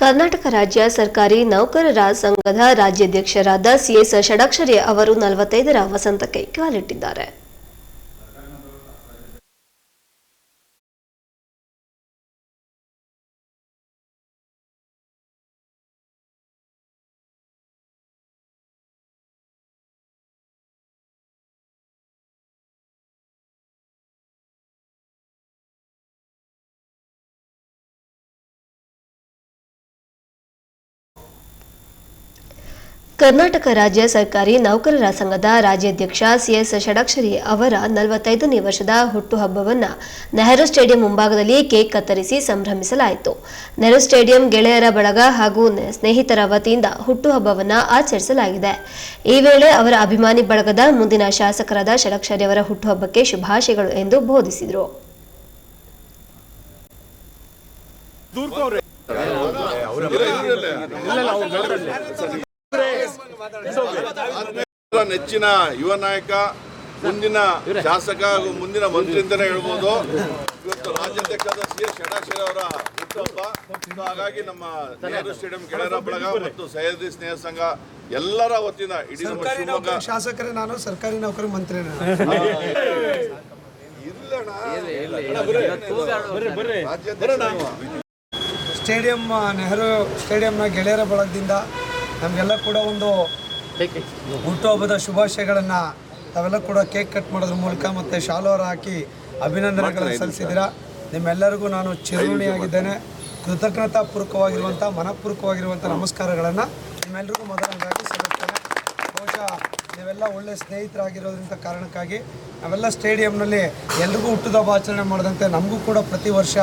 ಕರ್ನಾಟಕ ರಾಜ್ಯ ಸರ್ಕಾರಿ ನೌಕರರ ಸಂಘದ ರಾಜ್ಯಾಧ್ಯಕ್ಷರಾದ ಸಿಎಸ್ ಷಡಾಕ್ಷರಿ ಅವರು ನಲವತ್ತೈದರ ವಸಂತಕ್ಕೆ ಕಾಲಿಟ್ಟಿದ್ದಾರೆ ಕರ್ನಾಟಕ ರಾಜ್ಯ ಸರ್ಕಾರಿ ನೌಕರರ ಸಂಘದ ರಾಜ್ಯಾಧ್ಯಕ್ಷ ಸಿಎಸ್ ಷಡಕ್ಷರಿ ಅವರ ನಲವತ್ತೈದನೇ ವರ್ಷದ ಹುಟ್ಟುಹಬ್ಬವನ್ನು ನೆಹರು ಸ್ಟೇಡಿಯಂ ಮುಂಭಾಗದಲ್ಲಿ ಕೇಕ್ ಕತ್ತರಿಸಿ ಸಂಭ್ರಮಿಸಲಾಯಿತು. ನೆಹರು ಸ್ಟೇಡಿಯಂ ಗೆಳೆಯರ ಬಳಗ ಹಾಗೂ ಸ್ನೇಹಿತರ ವತಿಯಿಂದ ಹುಟ್ಟುಹಬ್ಬವನ್ನು ಆಚರಿಸಲಾಗಿದೆ. ಈ ವೇಳೆ ಅವರ ಅಭಿಮಾನಿ ಬಳಗದ ಮುಂದಿನ ಶಾಸಕರಾದ ಷಡಕ್ಷರಿ ಅವರ ಹುಟ್ಟುಹಬ್ಬಕ್ಕೆ ಶುಭಾಶಯಗಳು ಎಂದು ಬೋಧಿಸಿದರು. ನೆಚ್ಚಿನ ಯುವ ನಾಯಕ ಮುಂದಿನ ಶಾಸಕ ಹಾಗೂ ಮುಂದಿನ ಮಂತ್ರಿ ಅಂತಾನೆ ಹೇಳ್ಬೋದು. ಇವತ್ತು ರಾಜ್ಯಾಧ್ಯಕ್ಷರಾದ ಸಿ ಎಸ್ ಷಡಾಕ್ಷರಿ ಅವರ ಹುಟ್ಟುಹಬ್ಬ ಹಾಗಾಗಿ ನಮ್ಮ ನೆಹರು ಸ್ಟೇಡಿಯಂ ಗೆಳೆಯರ ಬಳಗ ಮತ್ತು ಸಹ್ಯಾದ್ರಿ ಸ್ನೇಹ ಸಂಘ ಎಲ್ಲರ ವತಿಯಿಂದ ಇಡೀ ನಮ್ಮ ಶಿವಮೊಗ್ಗ ಶಾಸಕರೇ ನಾನು ಸರ್ಕಾರಿ ನೌಕರಿ ಮಂತ್ರಿ ಸ್ಟೇಡಿಯಂ ನೆಹರು ಸ್ಟೇಡಿಯಂನ ಗೆಳೆಯರ ಬಳಗದಿಂದ ನಮಗೆಲ್ಲ ಕೂಡ ಒಂದು ಹುಟ್ಟುಹಬ್ಬದ ಶುಭಾಶಯಗಳನ್ನು ತಾವೆಲ್ಲ ಕೂಡ ಕೇಕ್ ಕಟ್ ಮಾಡೋದ್ರ ಮೂಲಕ ಮತ್ತು ಶಾಲೋರ ಹಾಕಿ ಅಭಿನಂದನೆಗಳನ್ನು ಸಲ್ಲಿಸಿದ್ದೀರಾ? ನಿಮ್ಮೆಲ್ಲರಿಗೂ ನಾನು ಚಿರಋಣಿಯಾಗಿದ್ದೇನೆ ಕೃತಜ್ಞತಾಪೂರ್ವಕವಾಗಿರುವಂಥ ಮನಪೂರ್ವಕವಾಗಿರುವಂಥ ನಮಸ್ಕಾರಗಳನ್ನು ನಿಮ್ಮೆಲ್ಲರಿಗೂ ಮೊದಲನೇದಾಗಿ ಸಲ್ಲಿಸ್ತೇನೆ. ಬಹುಶಃ ನೀವೆಲ್ಲ ಒಳ್ಳೆ ಸ್ನೇಹಿತರಾಗಿರೋದ್ರಿಂದ ಕಾರಣಕ್ಕಾಗಿ ನಾವೆಲ್ಲ ಸ್ಟೇಡಿಯಂನಲ್ಲಿ ಎಲ್ರಿಗೂ ಹುಟ್ಟುದಬ್ಬ ಆಚರಣೆ ಮಾಡಿದಂತೆ ನಮಗೂ ಕೂಡ ಪ್ರತಿ ವರ್ಷ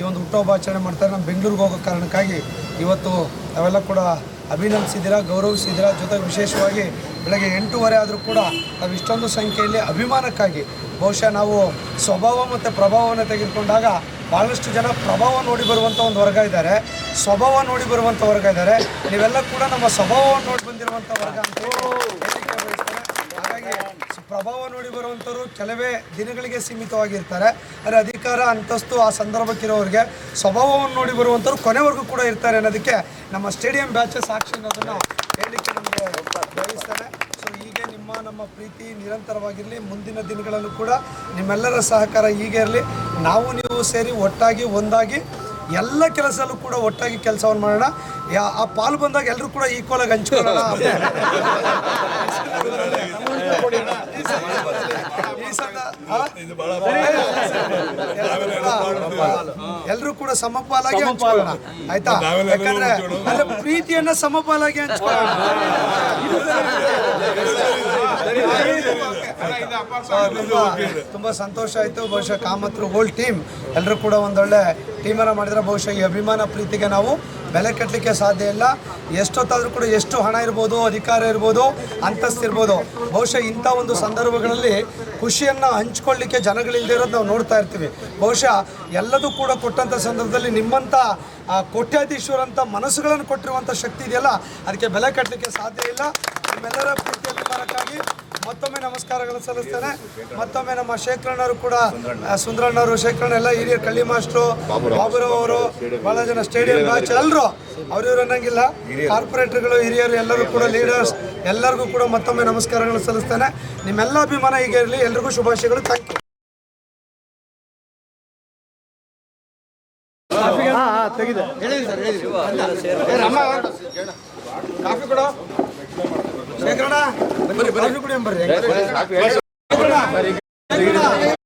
ಈ ಒಂದು ಹುಟ್ಟುಹಬ್ಬ ಆಚರಣೆ ಮಾಡ್ತಾರೆ. ನಮ್ಮ ಬೆಂಗಳೂರಿಗೆ ಹೋಗೋ ಕಾರಣಕ್ಕಾಗಿ ಇವತ್ತು ನಾವೆಲ್ಲ ಕೂಡ ಅಭಿನಂದಿಸಿದ್ದೀರಾ, ಗೌರವಿಸಿದ್ದೀರಾ? ಜೊತೆಗೆ ವಿಶೇಷವಾಗಿ ಬೆಳಗ್ಗೆ ಎಂಟೂವರೆ ಆದರೂ ಕೂಡ ನಾವು ಇಷ್ಟೊಂದು ಸಂಖ್ಯೆಯಲ್ಲಿ ಅಭಿಮಾನಕ್ಕಾಗಿ ಬಹುಶಃ ನಾವು ಸ್ವಭಾವ ಮತ್ತು ಪ್ರಭಾವವನ್ನು ತೆಗೆದುಕೊಂಡಾಗ ಭಾಳಷ್ಟು ಜನ ಪ್ರಭಾವ ನೋಡಿ ಬರುವಂಥ ಒಂದು ವರ್ಗ ಇದ್ದಾರೆ. ಸ್ವಭಾವ ನೋಡಿ ಬರುವಂಥ ವರ್ಗ ಇದ್ದಾರೆ. ನೀವೆಲ್ಲ ಕೂಡ ನಮ್ಮ ಸ್ವಭಾವವನ್ನು ನೋಡಿ ಬಂದಿರುವಂಥ ವರ್ಗ ಅಂತ ಹೇಳಿಕ್ಕೆ ಬಯಸ್ತೇನೆ ಹಾಗಾಗಿ ಸ- ಪ್ರಭಾವ ನೋಡಿ ಬರುವಂಥವ್ರು ಕೆಲವೇ ದಿನಗಳಿಗೆ ಸೀಮಿತವಾಗಿರ್ತಾರೆ. ಆದರೆ ಅಧಿಕಾರ, ಅಂತಸ್ತು ಆ ಸಂದರ್ಭಕ್ಕಿರೋರಿಗೆ ಸ್ವಭಾವವನ್ನು ನೋಡಿ ಬರುವಂಥವ್ರು ಕೊನೆವರೆಗೂ ಕೂಡ ಇರ್ತಾರೆ ಅನ್ನೋದಕ್ಕೆ ನಮ್ಮ ಸ್ಟೇಡಿಯಂ ಬ್ಯಾಚಸ್ ಸಾಕ್ಷಿ ಅನ್ನೋದನ್ನು ಹೇಳಲಿಕ್ಕೆ ನಮಗೆ ಬಯಸ್ತಾರೆ ಸೊ ಹೀಗೆ ನಿಮ್ಮ ನಮ್ಮ ಪ್ರೀತಿ ನಿರಂತರವಾಗಿರಲಿ. ಮುಂದಿನ ದಿನಗಳಲ್ಲೂ ಕೂಡ ನಿಮ್ಮೆಲ್ಲರ ಸಹಕಾರ ಹೀಗೆ ಇರಲಿ. ನಾವು ನೀವು ಸೇರಿ ಒಟ್ಟಾಗಿ, ಒಂದಾಗಿ ಎಲ್ಲ ಕೆಲಸಲ್ಲೂ ಕೂಡ ಒಟ್ಟಾಗಿ ಕೆಲಸವನ್ನು ಮಾಡೋಣ. ಆ ಪಾಲು ಬಂದಾಗ ಎಲ್ಲರೂ ಕೂಡ ಈಕ್ವಲ್ ಆಗಿ ಹಂಚ್ಕೊಳ್ಳೋಣ? ಎಲ್ಲರೂ ಕೂಡ ಸಮಪಾಲಾಗಿ ಹಂಚ್ಕೊಳ್ಳೋಣ. ಆಯ್ತಾ? ಯಾಕಂದ್ರೆ ಪ್ರೀತಿಯನ್ನ ಸಮಪಾಲಾಗಿ ಹಂಚ್ಕೊಳ್ಳೋಣ. ತುಂಬಾ- ಸಂತೋಷ ಆಯ್ತು. ಬಹುಶಃ ಕಾಮತ್ರು ಹೋಲ್ ಟೀಮ್ ಎಲ್ಲರೂ ಕೂಡ ಒಂದೊಳ್ಳೆ ಟೀಮನ್ನು ಮಾಡಿದ್ರೆ ಬಹುಶಃ ಈ ಅಭಿಮಾನ ಪ್ರೀತಿಗೆ ನಾವು ಬೆಲೆ ಕಟ್ಟಲಿಕ್ಕೆ ಸಾಧ್ಯ ಇಲ್ಲ. ಎಷ್ಟೊತ್ತಾದರೂ ಕೂಡ ಎಷ್ಟು ಹಣ ಇರ್ಬೋದು, ಅಧಿಕಾರ ಇರ್ಬೋದು, ಅಂತಸ್ತು ಇರ್ಬೋದು, ಬಹುಶಃ ಇಂಥ ಒಂದು ಸಂದರ್ಭಗಳಲ್ಲಿ ಖುಷಿಯನ್ನು ಹಂಚ್ಕೊಳ್ಳಿಕ್ಕೆ ಜನಗಳಿಲ್ಲದೆ ಇರೋದು ನಾವು ನೋಡ್ತಾ ಇರ್ತೀವಿ. ಬಹುಶಃ ಎಲ್ಲದೂ ಕೂಡ ಕೊಟ್ಟಂಥ ಸಂದರ್ಭದಲ್ಲಿ ನಿಮ್ಮಂಥ ಕೋಟ್ಯಾಧೀಶ್ವರಂಥ ಮನಸ್ಸುಗಳನ್ನು ಕೊಟ್ಟಿರುವಂಥ ಶಕ್ತಿ ಇದೆಯಲ್ಲ, ಅದಕ್ಕೆ ಬೆಲೆ ಕಟ್ಟಲಿಕ್ಕೆ ಸಾಧ್ಯ ಇಲ್ಲ. ನಿಮ್ಮೆಲ್ಲರ ಪ್ರೀತಿಯ ಅಭಿಮಾನಕ್ಕಾಗಿ ಮತ್ತೊಮ್ಮೆ ನಮಸ್ಕಾರಗಳು ಸಲ್ಲಿಸ್ತೇನೆ. ಮತ್ತೊಮ್ಮೆ ನಮ್ಮ ಶೇಖರಣ್ಣರು ಕೂಡ ಸುಂದರಣ್ಣರು ಸುಂದರಣ್ಣವರು ಶೇಖರಣ್ಣ ಎಲ್ಲ ಹಿರಿಯ ಕಳ್ಳಿ ಮಾಸ್ಟ್ರು ಬಾಬುರಾವ್. ಅವರು ಬಹಳ ಜನ ಸ್ಟೇಡಿಯಂ ಮ್ಯಾಚ್ ಎಲ್ಲರೂ ಅವ್ರಿವ್ರು ಅನ್ನಂಗಿಲ್ಲ. ಕಾರ್ಪೊರೇಟರ್ಗಳು ಹಿರಿಯರು ಎಲ್ಲರೂ ಕೂಡ ಲೀಡರ್ಸ್ ಎಲ್ಲರಿಗೂ ಕೂಡ ಮತ್ತೊಮ್ಮೆ ನಮಸ್ಕಾರಗಳು ಸಲ್ಲಿಸ್ತೇನೆ. ನಿಮ್ಮೆಲ್ಲ ಅಭಿಮಾನ ಈಗ ಇರಲಿ. ಎಲ್ರಿಗೂ ಶುಭಾಶಯಗಳು. ಥ್ಯಾಂಕ್ ಯು ಕಾಫಿ ಕುಡಿಯಂ ಬರ್ರಿ ಶೇಖರಣ್ಣ